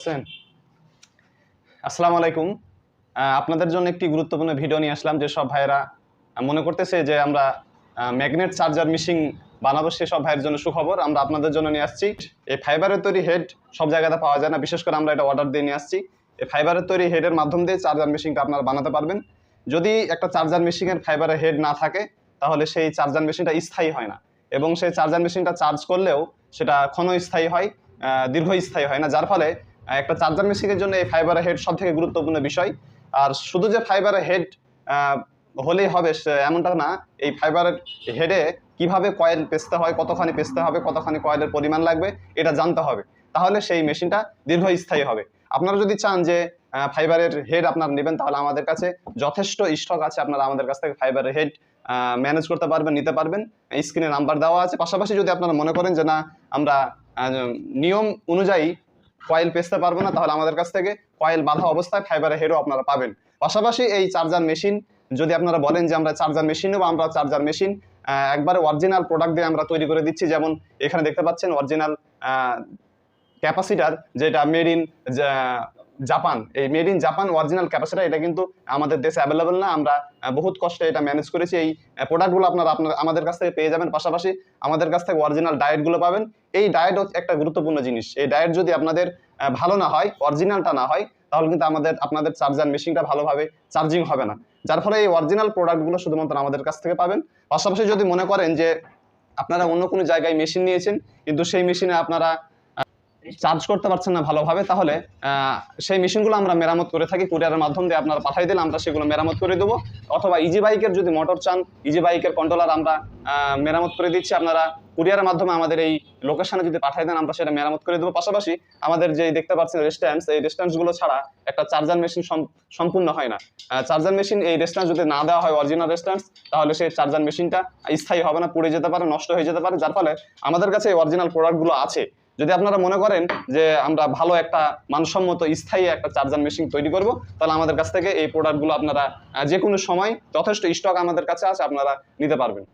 আছেন? আসসালামু আলাইকুম। আপনাদের জন্য একটি গুরুত্বপূর্ণ ভিডিও নিয়ে আসলাম যে সব ভাইয়েরা মনে করতেছে যে আমরা ম্যাগনেট চার্জার মিশিং বানাবো সেসব ভাইয়ের জন্য সুখবর। আমরা আপনাদের জন্য নিয়ে আসছি। এই ফাইবারের তৈরি হেড সব জায়গাতে পাওয়া যায় না। বিশেষ করে আমরা এটা অর্ডার দিয়ে নিয়ে আসছি। এই ফাইবারের তৈরি হেডের মাধ্যম দিয়ে চার্জার মেশিনটা আপনারা বানাতে পারবেন। যদি একটা চার্জার মেশিনের ফাইবারের হেড না থাকে, তাহলে সেই চার্জার মেশিনটা স্থায়ী হয় না। এবং সেই চার্জার মেশিনটা চার্জ করলেও সেটা ক্ষণস্থায়ী হয় দীর্ঘস্থায়ী হয় না। যার ফলে একটা চার্জার মেশিনের জন্য এই ফাইবারের হেড সব থেকে গুরুত্বপূর্ণ বিষয়। আর শুধু যে ফাইবারের হেড হলেই হবে এমনটা না, এই ফাইবারের হেডে কীভাবে কয়েল পেস্তে হয়, কতখানি পেস্তে হবে, কতখানি কয়েলের পরিমাণ লাগবে, এটা জানতে হবে। তাহলে সেই মেশিনটা দীর্ঘস্থায়ী হবে। আপনারা যদি চান যে ফাইবারের হেড আপনারা নেবেন, তাহলে আমাদের কাছে যথেষ্ট স্টক আছে। আপনারা আমাদের কাছ থেকে ফাইবারের হেড ম্যানেজ করতে পারবেন, নিতে পারবেন। স্ক্রিনে নাম্বার দেওয়া আছে। পাশাপাশি যদি আপনারা মনে করেন যে না, আমরা নিয়ম অনুযায়ী কয়েল পেঁচতে পারব না, তাহলে আমাদের কাছ থেকে কয়েল বাধা অবস্থায় ফাইবারের হেডও আপনারা পাবেন। পাশাপাশি এই চার্জার মেশিন যদি আপনারা বলেন যে আমরা চার্জার মেশিন নেব, আমরা চার্জার মেশিন একবারে অরিজিনাল প্রোডাক্ট দিয়ে আমরা তৈরি করে দিচ্ছি। যেমন এখানে দেখতে পাচ্ছেন অরিজিনাল ক্যাপাসিটার যেটা মেড ইন জাপান, এই made in Japan original capacitor এটা কিন্তু আমাদের দেশে অ্যাভেলেবেল না। আমরা বহুত কষ্টে এটা ম্যানেজ করেছি। এই প্রোডাক্টগুলো আপনারা আপনার, আমাদের কাছ থেকে পেয়ে যাবেন। পাশাপাশি আমাদের কাছ থেকে অরিজিনাল ডায়েটগুলো পাবেন। এই ডায়েট একটা গুরুত্বপূর্ণ জিনিস। এই ডায়েট যদি আপনাদের ভালো না হয় অরিজিনালটা না হয়, তাহলে কিন্তু আমাদের, আপনাদের চার্জার মেশিনটা ভালোভাবে চার্জিং হবে না। যার ফলে এই অরিজিনাল প্রোডাক্টগুলো শুধুমাত্র আমাদের কাছ থেকে পাবেন। পাশাপাশি যদি মনে করেন যে আপনারা অন্য কোনো জায়গায় মেশিন নিয়েছেন, কিন্তু সেই মেশিনে আপনারা চার্জ করতে পারছেন না ভালোভাবে, তাহলে সেই মেশিনগুলো আমরা মেরামত করে থাকি কুরিয়ারের মাধ্যম দিয়ে আপনারা পাঠিয়ে দিলে আমরা সেগুলো মেরামত করে দেবো। অথবা ইজি বাইকের যদি মোটর চান ইজি বাইকের কন্ট্রোলার আমরা মেরামত করে দিচ্ছি। আপনারা কুরিয়ারের মাধ্যমে আমাদের এই লোকেশনে যদি পাঠিয়ে দেন, আমরা সেটা মেরামত করে দেবো। পাশাপাশি আমাদের যে দেখতে পাচ্ছেন রেস্ট্যান্স এই রেস্ট্যান্সগুলো ছাড়া একটা চার্জার মেশিন সম্পূর্ণ হয় না। চার্জার মেশিন এই রেস্ট্যান্স যদি না দেওয়া হয় অরিজিনাল রেস্ট্যান্স তাহলে সেই চার্জার মেশিনটা স্থায়ী হবে না, পুড়ে যেতে পারে, নষ্ট হয়ে যেতে পারে। যার ফলে আমাদের কাছে অরিজিনাল প্রোডাক্টগুলো আছে। যদি আপনারা মনে করেন যে আমরা ভালো একটা মানসম্মত স্থায়ী একটা চার্জার মেশিন তৈরি করব, তাহলে আমাদের কাছ থেকে এই প্রোডাক্টগুলো আপনারা যে কোনো সময় যথেষ্ট স্টক আমাদের কাছে আছে, আপনারা নিতে পারবেন।